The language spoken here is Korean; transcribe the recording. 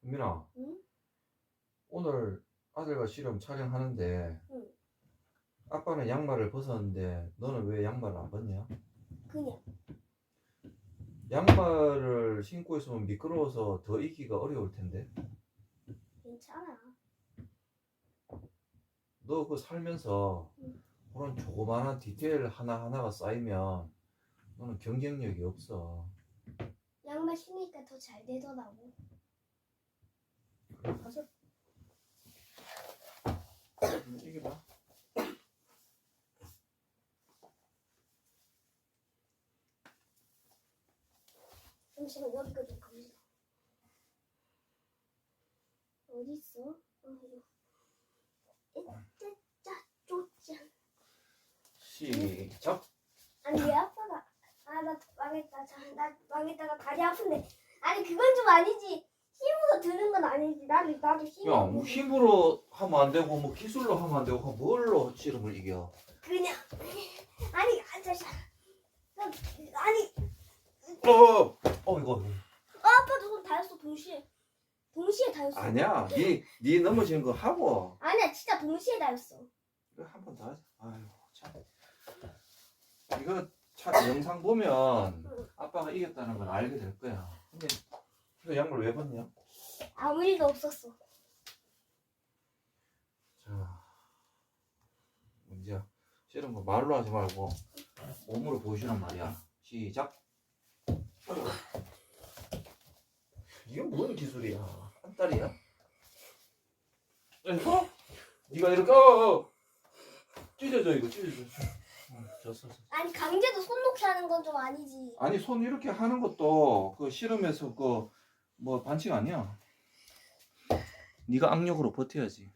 민아. 응? 오늘 아들과 실험 촬영하는데 응. 아빠는 양말을 벗었는데 너는 왜 양말을 안 벗냐? 그냥 양말을 신고 있으면 미끄러워서 더 익기가 어려울 텐데 괜찮아. 너 그 살면서 응. 그런 조그마한 디테일 하나하나가 쌓이면 너는 경쟁력이 없어 양말 신으니까 더 잘 되더라고. 하자 이게 봐 잠시만 여기가 좀 감자. 어디 있어? 어, 이거. 짜짜 쪼짱. 시작 아니 왜 아빠가 아 나 망했다. 자, 나 망했다가 다리 아픈데. 아니 그건 좀 아니지. 힘으로 드는 건 아니지. 나도 나도 힘이 야. 뭐 힘으로 하면 안 되고 뭐 기술로 하면 안 되고 뭘로 실험을 이겨? 그냥 아니 앉아서 아니 어, 어 이거 어, 아빠도 손 다였어 동시에 동시에 다였어 아니야. 네, 네 넘어지는 거 하고 아니야 진짜 동시에 다였어 이거 한 번 더 하자. 아유 참. 이거 차, 영상 보면 아빠가 이겼다는 걸 알게 될 거야. 근데 너 양말 왜 벗냐? 아무 일도 없었어 자, 문제야. 실은 거 말로 하지 말고 몸으로 보여주란 말이야. 시작. 이게 뭔 기술이야? 한 달이야? 이거? 네가 이렇게 어, 어. 찢어져 이거 찢어져. 응, 졌어. 졌어. 아니 강제로 손 놓게 하는 건 좀 아니지 아니 손 이렇게 하는 것도 그 실험에서 그 뭐 반칙 아니야. 네가 악력으로 버텨야지.